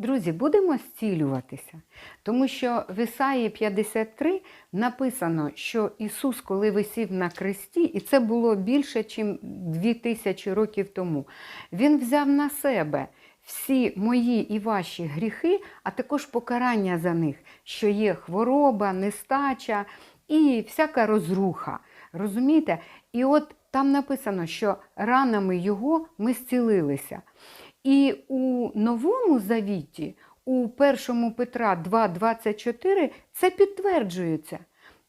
Друзі, будемо зцілюватися, тому що в Ісаї 53 написано, що Ісус, коли висів на кресті, і це було більше, ніж 2000 років тому, Він взяв на себе всі мої і ваші гріхи, а також покарання за них, що є хвороба, нестача і всяка розруха. Розумієте? І от там написано, що ранами Його ми зцілилися. І у Новому Завіті, у 1 Петра 2,24, це підтверджується.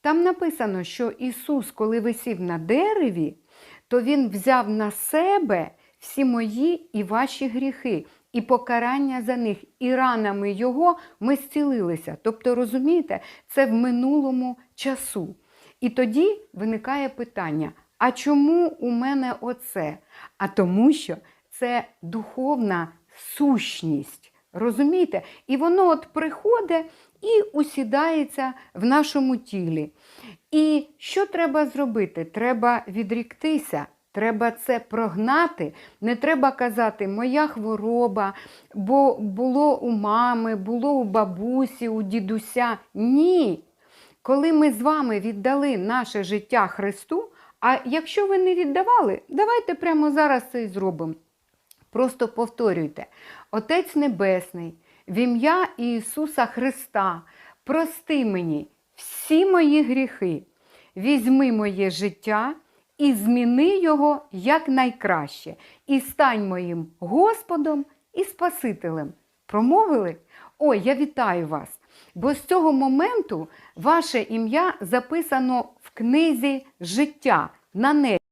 Там написано, що Ісус, коли висів на дереві, то Він взяв на себе всі мої і ваші гріхи, і покарання за них, і ранами Його ми зцілилися. Тобто, розумієте, це в минулому часу. І тоді виникає питання: а чому у мене оце? А тому, що це духовна сущність. Розумієте? І воно от приходить і усідається в нашому тілі. І що треба зробити? Треба відріктися. Треба це прогнати. Не треба казати, моя хвороба, бо було у мами, було у бабусі, у дідуся. Ні. Коли ми з вами віддали наше життя Христу, а якщо ви не віддавали, давайте прямо зараз це і зробимо. Просто повторюйте: Отець Небесний, в ім'я Ісуса Христа, прости мені всі мої гріхи, візьми моє життя і зміни його якнайкраще, і стань моїм Господом і Спасителем. Промовили? Ой, я вітаю вас! Бо з цього моменту ваше ім'я записано в книзі життя на небі.